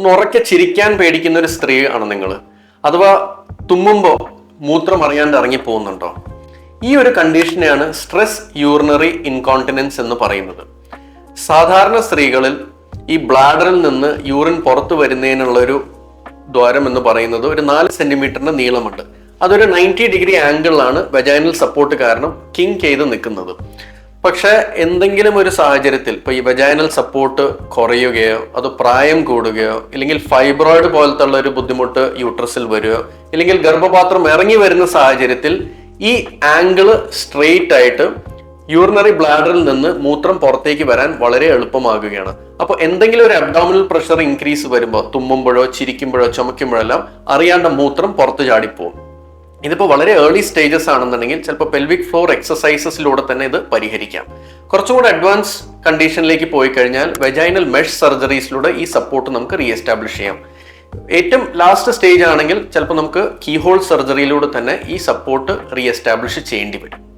ഒന്ന് ഉറക്കെ ചിരിക്കാൻ പേടിക്കുന്ന ഒരു സ്ത്രീ ആണ് നിങ്ങൾ അഥവാ തുമ്മുമ്പോൾ മൂത്രം അറിയാണ്ട് ഇറങ്ങി പോകുന്നുണ്ടോ? ഈ ഒരു കണ്ടീഷനെയാണ് സ്ട്രെസ് യൂറിനറി ഇൻകോണ്ടിനൻസ് എന്ന് പറയുന്നത്. സാധാരണ സ്ത്രീകളിൽ ഈ ബ്ലാഡറിൽ നിന്ന് യൂറിൻ പുറത്തു വരുന്നതിനുള്ള ഒരു ദ്വാരം എന്ന് പറയുന്നത് ഒരു നാല് സെന്റിമീറ്ററിന്റെ നീളമുണ്ട്. അതൊരു നയന്റി ഡിഗ്രി ആംഗിളിലാണ് വെജൈനൽ സപ്പോർട്ട് കാരണം കിങ് ചെയ്ത് നിൽക്കുന്നത്. പക്ഷേ എന്തെങ്കിലും ഒരു സാഹചര്യത്തിൽ ഇപ്പൊ ഈ വെജൈനൽ സപ്പോർട്ട് കുറയുകയോ അത് പ്രായം കൂടുകയോ ഇല്ലെങ്കിൽ ഫൈബ്രോയിഡ് പോലത്തെ ഉള്ള ഒരു ബുദ്ധിമുട്ട് യൂട്രസിൽ വരികയോ ഇല്ലെങ്കിൽ ഗർഭപാത്രം ഇറങ്ങി വരുന്ന സാഹചര്യത്തിൽ ഈ ആംഗിൾ സ്ട്രെയിറ്റ് ആയിട്ട് യൂറിനറി ബ്ലാഡറിൽ നിന്ന് മൂത്രം പുറത്തേക്ക് വരാൻ വളരെ എളുപ്പമാകുകയാണ്. അപ്പോൾ എന്തെങ്കിലും ഒരു അബ്ഡോമിനൽ പ്രഷർ ഇൻക്രീസ് വരുമ്പോൾ തുമ്മുമ്പോഴോ ചിരിക്കുമ്പോഴോ ചുമക്കുമ്പോഴെല്ലാം അറിയാണ്ട മൂത്രം പുറത്ത് ചാടിപ്പോവും. ഇതിപ്പോൾ വളരെ ഏർലി സ്റ്റേജസ് ആണെന്നുണ്ടെങ്കിൽ ചിലപ്പോൾ പെൽവിക് ഫ്ലോർ എക്സസൈസസിലൂടെ തന്നെ ഇത് പരിഹരിക്കാം. കുറച്ചും കൂടെ അഡ്വാൻസ് കണ്ടീഷനിലേക്ക് പോയി കഴിഞ്ഞാൽ വെജൈനൽ മെഷ് സർജറീസിലൂടെ ഈ സപ്പോർട്ട് നമുക്ക് റീഎസ്റ്റാബ്ലിഷ് ചെയ്യാം. ഏറ്റവും ലാസ്റ്റ് സ്റ്റേജ് ആണെങ്കിൽ ചിലപ്പോൾ നമുക്ക് കീഹോൾ സർജറിയിലൂടെ തന്നെ ഈ സപ്പോർട്ട് റീഎസ്റ്റാബ്ലിഷ് ചെയ്യേണ്ടി വരും.